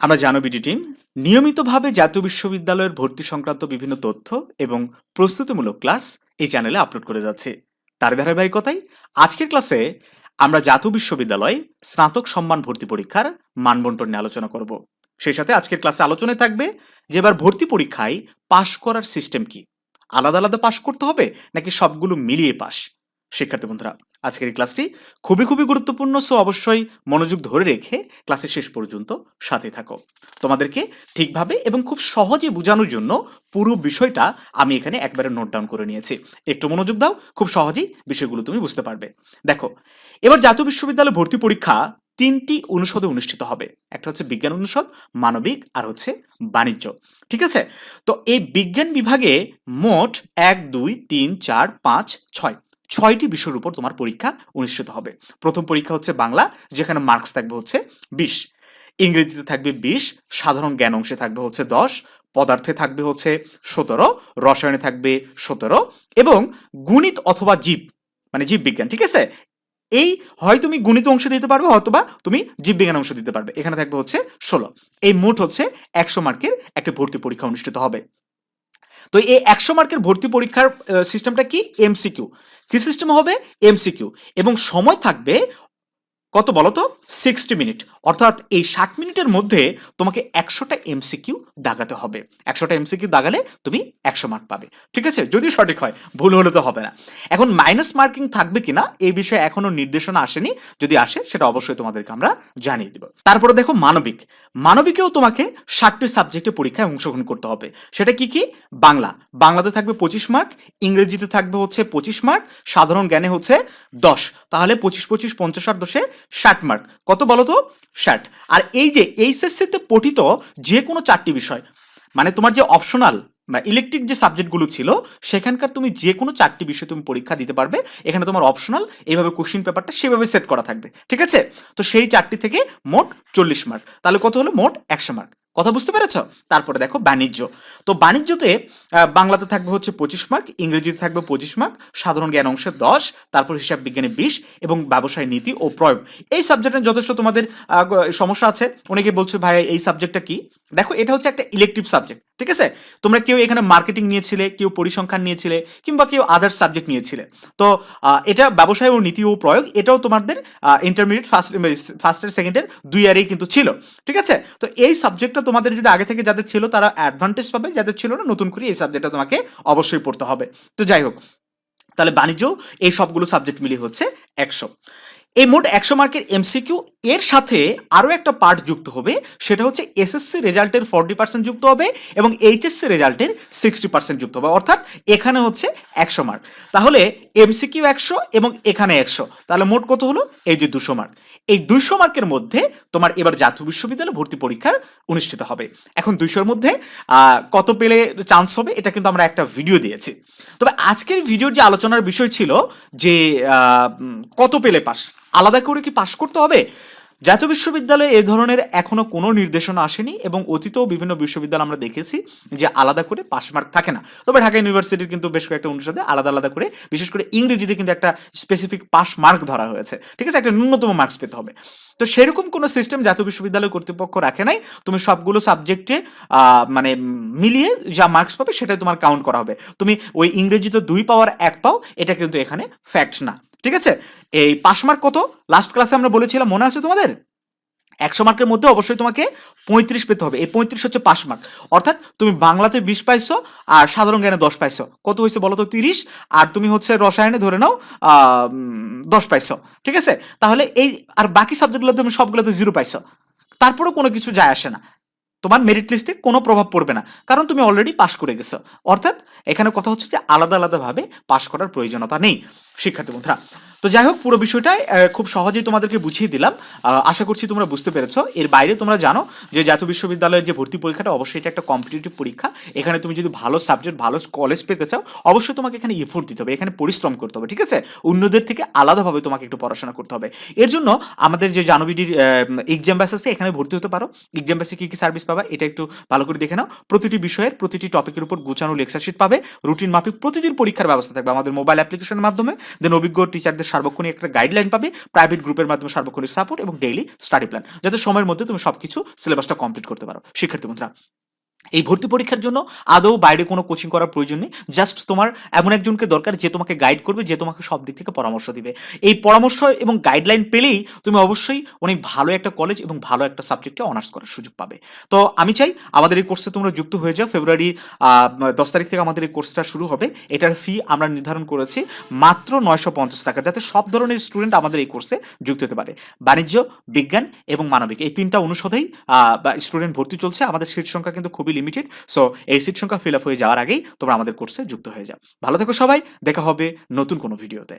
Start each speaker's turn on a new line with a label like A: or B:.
A: আমরা জানো BD team, নিয়মিতভাবে জাতীয় বিশ্ববিদ্যালয়ের ভর্তি সংক্রান্ত বিভিন্ন তথ্য এবং প্রস্তুতিমূলক ক্লাস এই চ্যানেলে আপলোড করে যাচ্ছে। তার ধারাবাহিকতায় আজকের ক্লাসে আমরা জাতীয় বিশ্ববিদ্যালয়ে স্নাতক সম্মান ভর্তি পরীক্ষার মানবন্টন নিয়ে আলোচনা করব। সেই সাথে আজকের ক্লাসে আলোচনায় থাকবে যে এবার ভর্তি পরীক্ষায় পাশ করার সিস্টেম কি? আলাদা আলাদা পাশ করতে হবে নাকি সবগুলো মিলিয়ে পাশ? শিক্ষার্থী বন্ধুরা, আজকের এই ক্লাসটি খুবই খুবই গুরুত্বপূর্ণ সো অবশ্যই মনোযোগ ধরে রেখে ক্লাসের শেষ পর্যন্ত সাথে থাকো। তোমাদেরকে ঠিকভাবে এবং খুব সহজে বোঝানোর জন্য পুরো বিষয়টা আমি এখানে একবারে নোট ডাউন করে নিয়েছি। একটু মনোযোগ দাও, খুব সহজেই বিষয়গুলো তুমি বুঝতে পারবে। দেখো, এবার জাতীয় বিশ্ববিদ্যালয় ভর্তি পরীক্ষা তিনটি অনুষদে অনুষ্ঠিত হবে। একটা হচ্ছে বিজ্ঞান অনুষদ, মানবিক, আর হচ্ছে বাণিজ্য। ঠিক আছে? তো এই বিজ্ঞান বিভাগে মোট এক, দুই, তিন, চার, পাঁচ, ছয়। ছয়টি বিষয়ের উপর তোমার পরীক্ষা অনুষ্ঠিত হবে। প্রথম পরীক্ষা হচ্ছে বাংলা, যেখানে মার্কস থাকবে হচ্ছে বিশ। ইংরেজিতে থাকবে বিশ, সাধারণ জ্ঞান অংশে থাকবে হচ্ছে দশ, পদার্থে থাকবে হচ্ছে সতেরো, রসায়নে থাকবে সতেরো এবং গণিত অথবা জীব মানে জীববিজ্ঞান, ঠিক আছে? এই হয় তুমি গণিত অংশ দিতে পারবে অথবা তুমি জীববিজ্ঞান অংশ দিতে পারবে। এখানে থাকবে হচ্ছে ষোলো। এই মোট হচ্ছে একশো মার্কের একটা ভর্তি পরীক্ষা অনুষ্ঠিত হবে। তো এই একশো মার্কের ভর্তি পরীক্ষার সিস্টেমটা কি? এমসিকিউ কি সিস্টেম হবে? এমসিকিউ এবং সময় থাকবে কত বলো তো? সিক্সটি মিনিট অর্থাৎ এই ষাট মিনিটের মধ্যে তোমাকে একশোটা এমসিকিউ দাগাতে হবে। একশোটা এমসিকিউ দাগালে তুমি একশো মার্ক পাবে। ঠিক আছে? যদি সঠিক হয়, ভুল হলে তো হবে না। এখন মাইনাস মার্কিং থাকবে কিনা, এই বিষয়ে এখনও নির্দেশনা আসেনি। যদি আসে, সেটা অবশ্যই তোমাদেরকে আমরা জানিয়ে দেব। তারপরে দেখো মানবিক। মানবিকেও তোমাকে ষাটটি সাবজেক্টে পরীক্ষায় অংশগ্রহণ করতে হবে। সেটা কি কি? বাংলা। বাংলাতে থাকবে পঁচিশ মার্ক ইংরেজিতে থাকবে হচ্ছে পঁচিশ মার্ক সাধারণ জ্ঞানে হচ্ছে দশ। তাহলে পঁচিশ পঁচিশ, পঞ্চাশ আর দশে ষাট মার্ক কত বলো তো? ষাট। আর এই যে এইচএসসিতে পঠিত যে কোনো চারটি বিষয় মানে তোমার যে অপশনাল বা ইলেকট্রিক যে সাবজেক্টগুলো ছিল, সেখানকার তুমি যে কোনো চারটি বিষয় তুমি পরীক্ষা দিতে পারবে। এখানে তোমার অপশনাল এইভাবে কোশ্চিন পেপারটা সেভাবে সেট করা থাকবে। ঠিক আছে? তো সেই চারটি থেকে মোট চল্লিশ মার্ক তাহলে কত হলো? মোট একশো মার্ক কথা বুঝতে পেরেছ? তারপরে দেখো বাণিজ্য। তো বাণিজ্যতে বাংলাতে থাকবে হচ্ছে পঁচিশ মার্ক ইংরেজিতে থাকবে পঁচিশ মার্ক সাধারণ জ্ঞান অংশে দশ, তারপর হিসাব বিজ্ঞানে বিশ এবং ব্যবসায় নীতি ও প্রয়োগ। এই সাবজেক্টে যথেষ্ট তোমাদের সমস্যা আছে। অনেকে বলছে, ভাই, এই সাবজেক্টটা কি? দেখো, এটা হচ্ছে একটা ইলেকটিভ সাবজেক্ট ঠিক আছে? তোমরা কেউ এখানে মার্কেটিং নিয়েছিলে, কেউ পরিসংখ্যান নিয়েছিলে কিংবা কেউ আদার্স সাবজেক্ট নিয়েছিলে। তো এটা ব্যবসায় ও নীতি ও প্রয়োগ, এটাও তোমাদের ইন্টারমিডিয়েট ফার্স্ট ফার্স্ট আর সেকেন্ডের দুই ইয়ারেই কিন্তু ছিল, ঠিক আছে? তো এই সাবজেক্টটা তোমাদের যদি আগে থেকে যাদের ছিল তারা অ্যাডভান্টেজ পাবে, যাদের ছিল না, নতুন করে এই সাবজেক্টটা তোমাকে অবশ্যই পড়তে হবে। তো যাই হোক, তাহলে বাণিজ্য, এই সবগুলো সাবজেক্ট মিলিয়ে হচ্ছে একশো। এই মোট একশো মার্কের এমসিকিউ এর সাথে আরও একটা পার্ট যুক্ত হবে, সেটা হচ্ছে এসএসসি রেজাল্টের ফর্টি পার্সেন্ট যুক্ত হবে এবং এইচএসসি রেজাল্টের সিক্সটি পার্সেন্ট যুক্ত হবে। অর্থাৎ এখানে হচ্ছে একশো মার্ক তাহলে এমসিকিউ একশো এবং এখানে একশো। তাহলে মোট কত হলো? এই যে দুশো মার্ক এই দুইশো মার্কের মধ্যে তোমার এবার জাতীয় বিশ্ববিদ্যালয় ভর্তি পরীক্ষার অনুষ্ঠিত হবে। এখন দুইশোর মধ্যে কত পেলে চান্স হবে এটা কিন্তু আমরা একটা ভিডিও দিয়েছি। তবে আজকের ভিডিওর যে আলোচনার বিষয় ছিল যে কত পেলে পাস আলাদা করে কি পাশ করতে হবে? জাতীয় বিশ্ববিদ্যালয়ে এ ধরনের এখনও কোনো নির্দেশনা আসেনি এবং অতীতেও বিভিন্ন বিশ্ববিদ্যালয় আমরা দেখেছি যে আলাদা করে পাশমার্ক থাকে না। তবে ঢাকা ইউনিভার্সিটির কিন্তু বেশ কয়েকটা অনুষদে আলাদা আলাদা করে, বিশেষ করে ইংরেজিতে কিন্তু একটা স্পেসিফিক পাস মার্ক ধরা হয়েছে। ঠিক আছে, একটা ন্যূনতম মার্কস পেতে হবে। তো সেরকম কোনো সিস্টেম জাতীয় বিশ্ববিদ্যালয় কর্তৃপক্ষ রাখে নাই। তুমি সবগুলো সাবজেক্টে মানে মিলিয়ে যা মার্কস পাবে সেটাই তোমার কাউন্ট করা হবে। তুমি ওই ইংরেজিতে দুই পাওয়ার এক পাও, এটা কিন্তু এখানে ফ্যাক্ট না। ঠিক আছে? এই পাশ মার্ক কত? লাস্ট ক্লাসে আমরা বলেছিলাম, মনে আছে তোমাদের? একশো মার্কের মধ্যে অবশ্যই তোমাকে পঁয়ত্রিশ পেতে হবে। এই পঁয়ত্রিশ হচ্ছে পাস মার্ক অর্থাৎ তুমি বাংলাতে বিশ পাইছো আর সাধারণ জ্ঞানে দশ পাইছো। কত হয়েছে বলো তো? তিরিশ। আর তুমি হচ্ছে রসায়নে ধরে নাও দশ পাইছো। ঠিক আছে? তাহলে এই, আর বাকি সাবজেক্টগুলো তুমি সবগুলোতে জিরো পাইছো। তারপরেও কোনো কিছু যায় আসে না। তোমার মেরিট লিস্টে কোনো প্রভাব পড়বে না। কারণ তুমি অলরেডি পাশ করে গেছো। অর্থাৎ এখানে কথা হচ্ছে যে আলাদা আলাদাভাবে পাশ করার প্রয়োজনীয়তা নেই। শিক্ষার্থী বন্ধুরা। তো যাই হোক, পুরো বিষয়টাই খুব সহজেই তোমাদেরকে বুঝিয়ে দিলাম। আশা করছি তোমরা বুঝতে পেরেছ। এর বাইরে তোমরা জানো যে জাতীয় বিশ্ববিদ্যালয়ের যে ভর্তি পরীক্ষাটা, অবশ্যই এটা একটা কম্পিটিটিভ পরীক্ষা। এখানে তুমি যদি ভালো সাবজেক্ট ভালো কলেজ পেতে চাও, অবশ্যই তোমাকে এখানে এফোর্ট দিতে হবে, এখানে পরিশ্রম করতে হবে, ঠিক আছে? অন্যদের থেকে আলাদাভাবে তোমাকে একটু পড়াশোনা করতে হবে। এর জন্য আমাদের যে জানুবিডির এক্সাম ব্যাস আছে, এখানে ভর্তি হতে পারো। এক্সাম ব্যাসে কী কী সার্ভিস পাবা, এটা একটু ভালো করে দেখে নাও। প্রতিটি বিষয়ের, প্রতিটি টপিকের উপর গুছানো লেকচার শিট পাবে। রুটিন মাফিক প্রতিদিন পরীক্ষার ব্যবস্থা থাকবে আমাদের মোবাইল অ্যাপ্লিকেশনের মাধ্যমে। দেন অভিজ্ঞ টিচারদের সার্বক্ষণিক একটা গাইডলাইন পাবে প্রাইভেট গ্রুপের মাধ্যমে সার্বক্ষণিক সাপোর্ট এবং ডেইলি স্টাডি প্ল্যান যাতে সময়ের মধ্যে তুমি সবকিছু সিলেবাসটা কমপ্লিট করতে পারো। শিক্ষার্থী বন্ধুরা এই ভর্তি পরীক্ষার জন্য আদৌ বাইরে কোনো কোচিং করার প্রয়োজন নেই। জাস্ট তোমার এমন একজনকে দরকার যে তোমাকে গাইড করবে, যে তোমাকে সব দিক থেকে পরামর্শ দিবে। এই পরামর্শ এবং গাইডলাইন পেলেই তুমি অবশ্যই অনেক ভালো একটা কলেজ এবং ভালো একটা সাবজেক্টে অনার্স করার সুযোগ পাবে। তো আমি চাই আমাদের এই কোর্সে তোমরা যুক্ত হয়ে যাও। ফেব্রুয়ারি দশ তারিখ থেকে আমাদের এই কোর্সটা শুরু হবে। এটার ফি আমরা নির্ধারণ করেছি মাত্র নয়শো পঞ্চাশ টাকা, যাতে সব ধরনের স্টুডেন্ট আমাদের এই কোর্সে যুক্ত হতে পারে। বাণিজ্য, বিজ্ঞান এবং মানবিক, এই তিনটা অনুষদেই স্টুডেন্ট ভর্তি চলছে। আমাদের সিট সংখ্যা কিন্তু খুবই লিমিটেড সো এই সিট সংখ্যা ফিল আপ হয়ে যাওয়ার আগেই তোমরা আমাদের কোর্সে যুক্ত হয়ে যাও। ভালো থেকো সবাই, দেখা হবে নতুন কোনো ভিডিওতে